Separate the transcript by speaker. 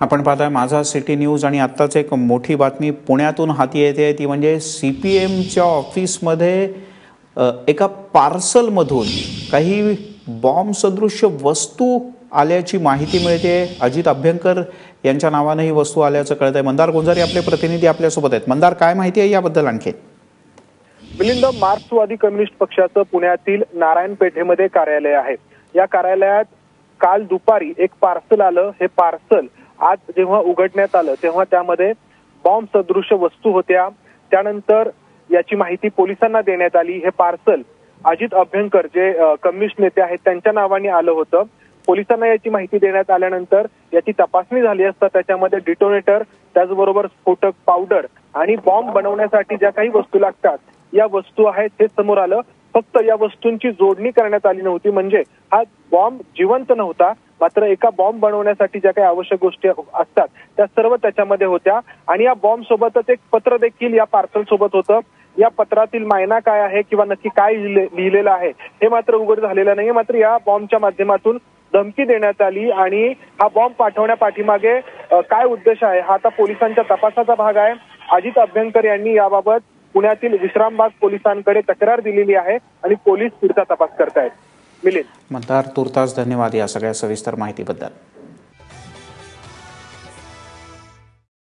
Speaker 1: आपण पाहताय माझा सिटी न्यूज आणि आत्ताच एक मोठी बातमी पुण्यातून हाती येते ती म्हणजे सी पी एमच्या ऑफिसमध्ये एका पार्सलमधून काही बॉम्ब सदृश्य वस्तू आल्याची माहिती मिळते. अजित अभ्यंकर यांच्या नावानं ही वस्तू आल्याचं कळत आहे मंदार गोंजारी आपले प्रतिनिधी आपल्यासोबत आहेत. मंदार काय माहिती आहे याबद्दल आणखी?
Speaker 2: मिलिंद मार्क्सवादी कम्युनिस्ट पक्षाचं पुण्यातील नारायण पेठेमध्ये कार्यालय आहे. या कार्यालयात काल दुपारी एक पार्सल आलं. हे पार्सल आज जेव्हा उघडण्यात आलं तेव्हा त्यामध्ये बॉम्ब सदृश्य वस्तू होत्या. त्यानंतर याची माहिती पोलिसांना देण्यात आली. हे पार्सल अजित अभ्यंकर जे कम्युनिस्ट नेते आहेत त्यांच्या नावाने आलं होतं. पोलिसांना याची माहिती देण्यात आल्यानंतर याची तपासणी झाली असता त्याच्यामध्ये डिटोनेटर त्याचबरोबर स्फोटक पावडर आणि बॉम्ब बनवण्यासाठी ज्या काही वस्तू लागतात या वस्तू आहेत हे समोर आलं. फक्त या वस्तूंची जोडणी करण्यात आली नव्हती. म्हणजे हा बॉम्ब जिवंत नव्हता. मात्र एका बॉम्ब बनवण्यासाठी ज्या काही आवश्यक गोष्टी असतात त्या सर्व त्याच्यामध्ये होत्या. आणि या बॉम्ब सोबतच एक पत्र देखील या पार्सल सोबत होतं. या पत्रातील मायना काय आहे किंवा नक्की काय लिहिले- लिहिलेलं आहे हे मात्र उघड झालेलं नाही मात्र या बॉम्बच्या माध्यमातून धमकी देण्यात आली आणि हा बॉम्ब पाठवण्या पाठीमागे काय उद्देश आहे हा आता पोलिसांच्या तपासाचा भाग आहे. अजित अभ्यंकर यांनी याबाबत पुण्यातील विश्रामबाग पोलिसांकडे तक्रार दिलेली आहे आणि पोलीस पुढचा तपास करतायत. मिलिंद.
Speaker 1: मतदार तुर्तास धन्यवाद या सगळ्या सविस्तर माहितीबद्दल.